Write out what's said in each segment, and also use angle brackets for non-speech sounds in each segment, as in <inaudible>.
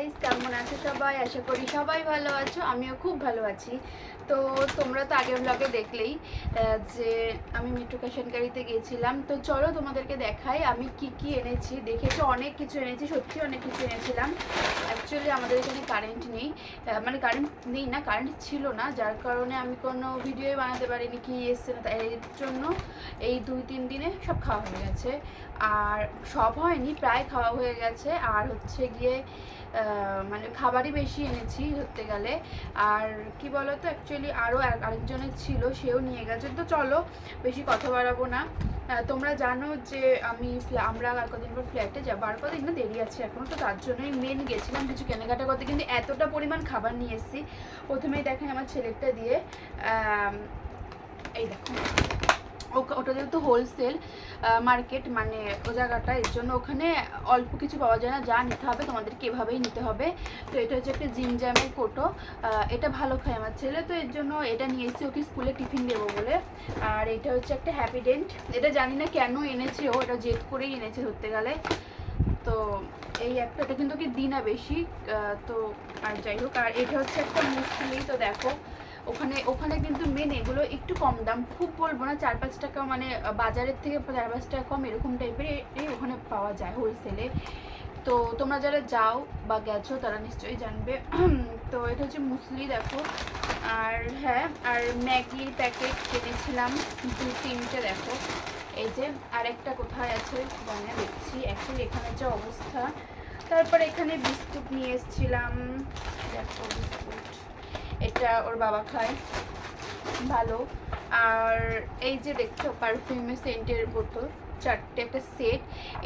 Guys কেমন আছো সবাই? আশা করি সবাই ভালো আছো, আমিও খুব ভালো আছি। তো তোমরা তো আগের ব্লগে দেখলেই যে আমি মেট্রো ক্যাশনকারিতে গিয়েছিলাম। তো চলো তোমাদেরকে দেখাই, আমি কি কি এনেছি। দেখেছ, অনেক কিছু এনেছি, সত্যি অনেক কিছু এনেছিলাম। অ্যাকচুয়ালি আমাদের এখানে কারেন্ট নেই। মানে কারেন্ট নেই না কারেন্ট ছিল না, যার কারণে আমি কোনো ভিডিওই বানাতে পারিনি, কি এসছে না, তাই এর জন্য এই দুই, তিন দিনে সব খাওয়া হয়ে গেছে। আর সব হয়নি, প্রায় খাওয়া হয়ে গেছে। আর হচ্ছে গিয়ে মানে খাবারই বেশি এনেছি ধরতে গেলে। আর কি বলতো অ্যাকচুয়ালি আরও আরেকজনের ছিল, সেও নিয়ে গেছে। তো চলো, বেশি কথা বাড়াবো না। তোমরা জানো যে আমি আমরা আর কদিন পর ফ্ল্যাটে যাব। আর কদিন না দেরি আছে এখনও তো তার জন্যই মেন গেছিলাম কিছু কেনাকাটা করতে। কিন্তু এতটা পরিমাণ খাবার নিয়ে এসেছি। প্রথমেই দেখেন আমার ছেলেটা দিয়ে। এই দেখো। ওটা যেহেতু হোলসেল মার্কেট মানে ও জায়গাটা, এর জন্য ওখানে অল্প কিছু পাওয়া যায় না, যা নিতে হবে তোমাদেরকে এভাবেই নিতে হবে। তো এটা হচ্ছে একটা জিম জ্যামের কোটো। এটা ভালো খায় আমার ছেলে, তো এর জন্য এটা নিয়েছি ওকে স্কুলে টিফিন দেবো বলে। আর এটা হচ্ছে একটা হ্যাপিডেন্ট এটা জানি না কেন এনেছে ও, এটা জেদ করেই এনেছে ধরতে গেলে। তো এই একটা এটা কিন্তু কি দিই না বেশি তো আর যাই হোক, আর এটা হচ্ছে একটা মুসলি, তো দেখো। ওখানে ওখানে কিন্তু মেন এগুলো একটু কম দাম। খুব বলব না, চার পাঁচ টাকা মানে বাজারের থেকে চার পাঁচ টাকা কম এরকম টাইপের ওখানে পাওয়া যায় হোলসেলে তো তোমরা যারা যাও বা গেছো, তারা নিশ্চয়ই জানবে। <clears throat> তো এটা হচ্ছে মুসলি, দেখো। আর হ্যাঁ আর ম্যাগির প্যাকেট কিনেছিলাম দু তিনটে দেখো। এই যে আরেকটা কোথায় আছে জানি দেখছি। অ্যাকচুয়ালি এখানে যে অবস্থা। তারপর এখানে বিস্কুট নিয়ে এসেছিলাম। দেখো বিস্কুট। এটা ওর বাবা খায়। ভালো। আর এই যে দেখছ পারফিউমের সেন্টের বোতল, চারটে একটা সেট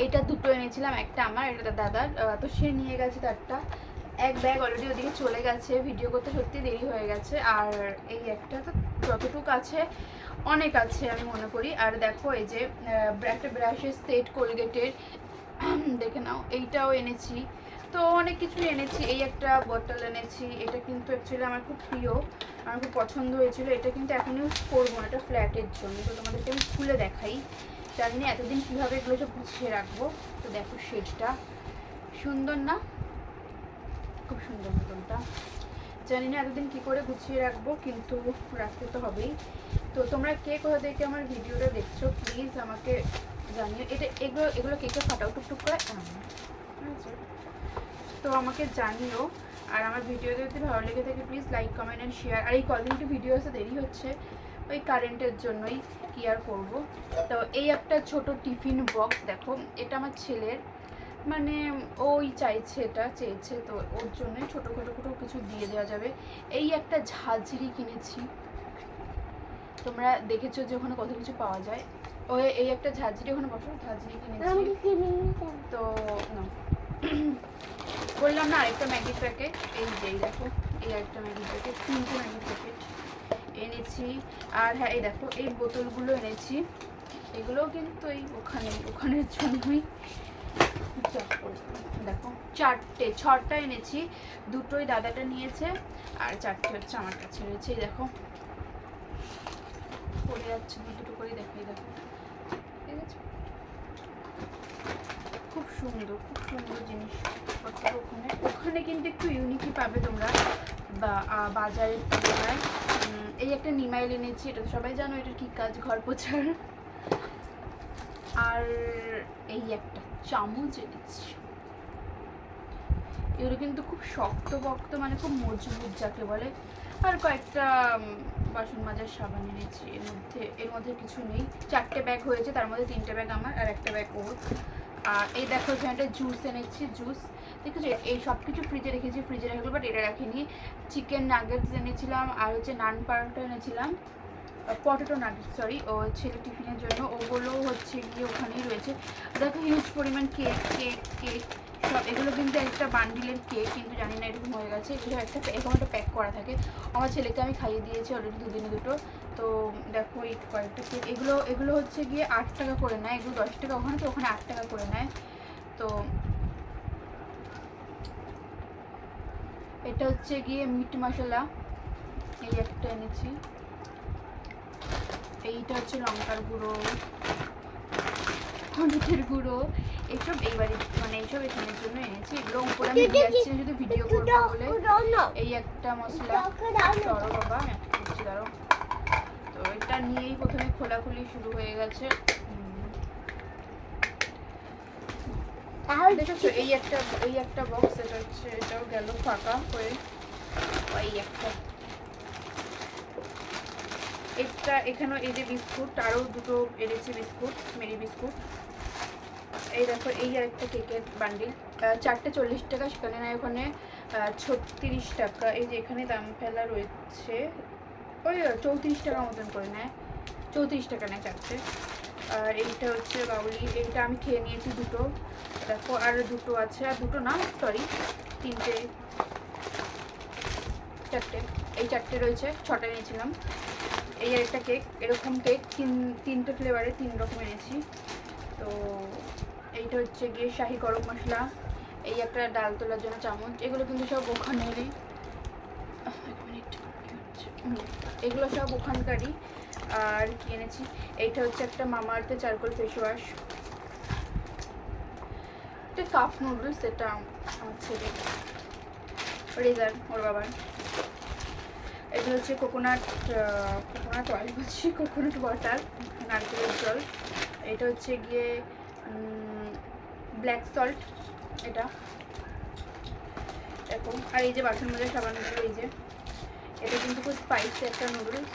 এটা দুটো এনেছিলাম, একটা আমার, এটা দাদার। তো সে নিয়ে গেছে তারটা। এক ব্যাগ অলরেডি ওদিকে চলে গেছে। ভিডিও করতে সত্যি দেরি হয়ে গেছে। আর এই একটা তো যতটুকু আছে, অনেক আছে আমি মনে করি। আর দেখো, এই যে একটা ব্রাশের সেট কোলগেটের দেখে নাও, এইটাও এনেছি। তো অনেক কিছু এনেছি। এই একটা বটল এনেছি। এটা কিন্তু অ্যাকচুয়ালি আমার খুব প্রিয়। আমার খুব পছন্দ হয়েছিল। এটা কিন্তু এখন ইউজ করব না। এটা ফ্ল্যাটের জন্য। তো তোমাদেরকে আমি খুলে দেখাই। জানি না এতদিন কীভাবে এগুলো সব গুছিয়ে রাখব? তো দেখো শেডটা। সুন্দর না? খুব সুন্দর বোতলটা জানি না এতদিন কী করে গুছিয়ে রাখব কিন্তু রাখতে তো হবেই। তো তোমরা কে কোথা থেকে আমার ভিডিওটা দেখছ প্লিজ আমাকে জানিও। এটা এগুলো এগুলো কে কে ফাটাও? টুকটুক করে? আহ, আছে। তো আমাকে জানিও আর আমার ভিডিওতে যদি ভালো লেগে থাকে please like comment and share আর এই কদিন একটু ভিডিও আসতে দেরি হচ্ছে ওই কারেন্টের জন্যই কি আর করব? তো এই একটা ছোট টিফিন বক্স দেখো এটা আমার ছেলের। মানে ওই চাইছে এটা চেয়েছে তো ওর জন্য ছোটো ছোটো ছোটো কিছু দিয়ে দেওয়া যাবে। এই একটা ঝাঁঝরি কিনেছি। তোমরা দেখেছ যে ওখানে কত কিছু পাওয়া যায়। ওই এই একটা ঝাঁঝরি ওখানে বসো ঝাঁঝরি কিনেছি। তো বললাম না, আরেকটা ম্যাগি প্যাকেট এই যে, এই দেখো, এই আরেকটা ম্যাগি প্যাকেট তিনটে ম্যাগি প্যাকেট এনেছি। আর হ্যাঁ এই দেখো, এই বোতলগুলো এনেছি। এগুলোও কিন্তু এই ওখানে ওখানের জন্যই। দেখো, চারটে, ছটা এনেছি। দুটোই দাদাটা নিয়েছে, আর চারটে হচ্ছে আমার কাছে রয়েছে। এই দেখো, পড়ে যাচ্ছে, দুটো করে দেখো, এই দেখো। ঠিক আছে? সুন্দর, খুব সুন্দর জিনিস। ওখানে ওখানে কিন্তু একটু ইউনিকই পাবে তোমরা। বা বাজারের তুলনায়। এই একটা নিমাইল এনেছি, এটা তো সবাই জানো, এটার কি কাজ? ঘর পোছার। আর এই একটা চামচ এনেছি। এগুলো কিন্তু খুব শক্ত বক্ত মানে খুব মজবুত যাকে বলে। আর কয়েকটা বাসন মাজার সাবান এনেছি। এর মধ্যে এর মধ্যে কিছু নেই। চারটে ব্যাগ হয়েছে, তার মধ্যে তিনটে ব্যাগ আমার, আর একটা ব্যাগ ওর। আর এই দেখো যে একটা জুস এনেছি জুস ঠিক আছে? এই সব কিছু ফ্রিজে রেখেছি ফ্রিজে রেখে বাট এটা রাখিনি। চিকেন নাগেটস এনেছিলাম, আর হচ্ছে নান পারোটা এনেছিলাম। পটেটো নাগেট সরি ও ছেলে টিফিনের জন্য। ওগুলো হচ্ছে গিয়ে ওখানেই রয়েছে। দেখো হিউজ পরিমাণ কেক কেক কেক এগুলো কিন্তু একটা বান্ডিলের কেক কিন্তু জানি না এরকম হয়ে গেছে। এগুলো একটা এরকম একটা প্যাক করা থাকে। আমার ছেলেকে আমি খাইয়ে দিয়েছি অলরেডি দুদিনে দুটো। তো দেখো এই কয়েকটা কেক এগুলো এগুলো হচ্ছে গিয়ে আট টাকা করে নেয়। এগুলো দশ টাকা ওখানে তো, ওখানে আট টাকা করে নেয়। তো এটা হচ্ছে গিয়ে মিট মশলা। এই একটা এনেছি। এইটা হচ্ছে লঙ্কার গুঁড়ো। হলুদের গুঁড়ো এইসব এই বাড়ি মানে এইসব এখানের জন্য এনেছি। এগুলো উপরে আমি দিয়ে না, ভিডিও করব বলে। এই একটা মশলা। চড়ো বাবা আমি একটা দিচ্ছি দাঁড়ো তো এটা নিয়েই প্রথমে খোলাখুলি শুরু হয়ে গেছে। দেখেছ এই একটা এই একটা বক্স এটা হচ্ছে এটাও গেল ফাঁকা হয়ে। ওই একটা। এটা এখানেও এই যে বিস্কুট আরও দুটো এনেছি বিস্কুট মেরি বিস্কুট। এই দেখো, এই আর একটা কেকের বান্ডিল চারটে চল্লিশ টাকা, সেখানে না ওখানে ছত্রিশ টাকা। এই যে এখানে দাম ফেলা রয়েছে, ওই চৌত্রিশ টাকা মতন করে নেয়। চৌত্রিশ টাকা নেয় চারটে। আর এইটা হচ্ছে বাউলি, এইটা আমি খেয়ে নিয়েছি দুটো। দেখো, আর দুটো আছে। আর দুটো না সরি তিনটে, চারটে। এই চারটে রয়েছে, ছটা নিয়েছিলাম। এই আর একটা কেক এরকম কেক তিন, তিনটে ফ্লেভারে তিন রকম এনেছি। তো এইটা হচ্ছে গিয়ে শাহি গরম মশলা। এই একটা ডাল তোলার জন্য চামচ। এগুলো কিন্তু সব ওখানেরই। এগুলো সব ওখানকারই। আর কি এনেছি? এইটা হচ্ছে একটা মামাআর্থের চারকোল ফেস ওয়াশ একটা কাপ নুডলস এটা আমার ছেলে রেজার ওর বাবার। এগুলো হচ্ছে কোকোনাট কোকোনাট অয়েল বলছি কোকোনাট ওয়াটার নারকেলের জল। এটা হচ্ছে গিয়ে ব্ল্যাক সল্ট এটা। এরকম আর এই যে বাসন মাজার সাবানগুলো, এই যে। এটা কিন্তু খুব স্পাইসি একটা নুডলস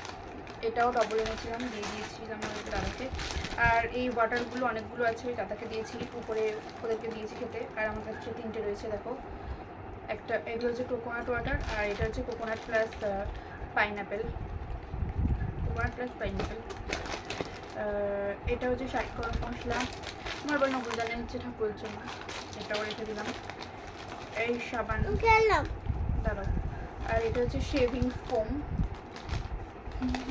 এটাও ডবল এনেছিলাম, দিয়ে দিয়েছিলাম আমাদের দাদাকে। আর এই ওয়াটারগুলো অনেকগুলো আছে, ওই দাদাকে দিয়েছি, উপরে ওদেরকে দিয়েছি খেতে। আর আমার কাছে তিনটে রয়েছে, দেখো। একটা এগুলো হচ্ছে কোকোনাট ওয়াটার আর এটা হচ্ছে coconut plus pineapple coconut plus pineapple এটা হচ্ছে ষাট মশলা। আমার বল নবুলদানে হচ্ছে ঠাকুরের জন্য এটাও রেখে দিলাম। এই সাবান। দাঁড়াও। আর এটা হচ্ছে শেভিং ফোম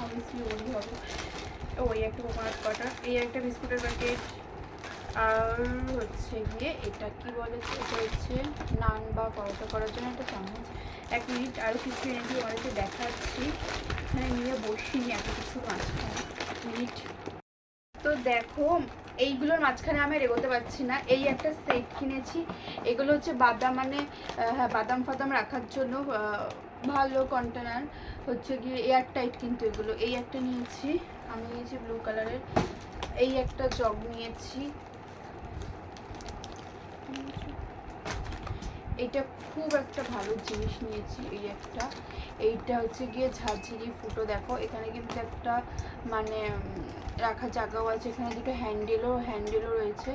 অবভিয়াসলি ওই হবে। ওই একটা কোকোনাট বাটার এই একটা বিস্কুটের প্যাকেট আর হচ্ছে গিয়ে এটা কি বলে? এটা হচ্ছে নান বা পরোটা করার জন্য একটা চামচ এক মিনিট আরও কিছু এনেছি আমাদেরকে দেখাচ্ছি। এখানে নিয়ে বসিনি এত কিছু মাঝখানে। মিনিট। তো দেখো এইগুলোর মাঝখানে আমি এগোতে পারছি না। এই একটা সেট কিনেছি। এগুলো হচ্ছে বাদাম মানে হ্যাঁ বাদাম ফাদাম রাখার জন্য ভালো কন্টেনার হচ্ছে গিয়ে এয়ার টাইট কিন্তু এগুলো। এই একটা নিয়েছি। আমি নিয়েছি ব্লু কালারের এই একটা জগ নিয়েছি। এইটা খুব একটা ভালো জিনিস নিয়েছি, এই একটা। এইটা হচ্ছে গিয়ে ঝাঁঝিরি ফুটো। দেখো, এখানে কিন্তু একটা মানে রাখার জায়গাও আছে, এখানে দুটো হ্যান্ডেলও হ্যান্ডেলও রয়েছে।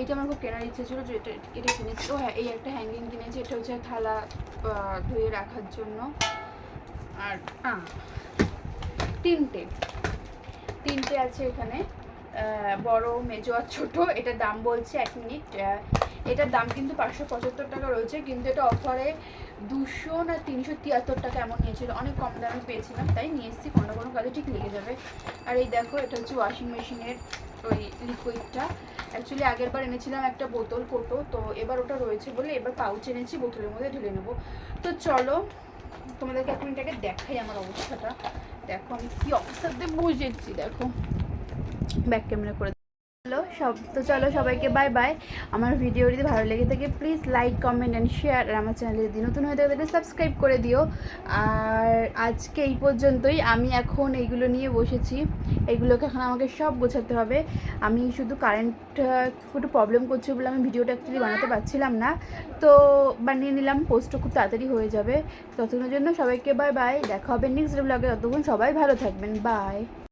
এটা আমার খুব কেনার ইচ্ছে ছিল যে এটা এটা কিনেছি। ও হ্যাঁ এই একটা হ্যাঙ্গিং কিনেছি, এটা হচ্ছে থালা ধুয়ে রাখার জন্য। আর তিনটে। তিনটে আছে এখানে। বড়, মেজো আর ছোটো, এটার দাম বলছে এক মিনিট। এটার দাম কিন্তু পাঁচশো পঁচাত্তর টাকা রয়েছে, কিন্তু এটা অফারে দুশো না তিনশো তিয়াত্তর টাকা এমন নিয়েছিল। অনেক কম দামে পেয়েছিলাম, তাই নিয়ে এসেছি, কোনো কোনো কাজে ঠিক লেগে যাবে। আর এই দেখো, এটা হচ্ছে ওয়াশিং মেশিনের ওই লিকুইডটা অ্যাকচুয়ালি আগের বার এনেছিলাম একটা বোতল, কোটো, তো এবার ওটা রয়েছে বলে এবার পাউচ এনেছি, বোতলের মধ্যে ঢেলে নেব। তো চলো, তোমাদেরকে এখন এটাকে দেখাই আমার অবস্থাটা। দেখো আমি কি অবস্থাতে বুঝেছি, দেখো। ব্যাক ক্যামেরা করে হ্যালো সব, তো চলো সবাইকে বাই বাই আমার ভিডিও যদি ভালো লেগে থাকে please like comment and share আর আমার চ্যানেলে যদি নতুন হয়ে থাকে, তাহলে সাবস্ক্রাইব করে দিও। আর আজকে এই পর্যন্তই। আমি এখন এইগুলো নিয়ে বসেছি। এইগুলোকে এখন আমাকে সব গোছাতে হবে। আমি শুধু কারেন্ট একটু প্রবলেম করছে বলে আমি ভিডিওটা অ্যাকচুয়ালি বানাতে পারছিলাম না। তো বানিয়ে নিলাম পোস্টও খুব তাড়াতাড়ি হয়ে যাবে। ততক্ষণের জন্য সবাইকে বাই বাই দেখা হবে নেক্সট ব্লগে ততক্ষণ সবাই ভালো থাকবেন। বাই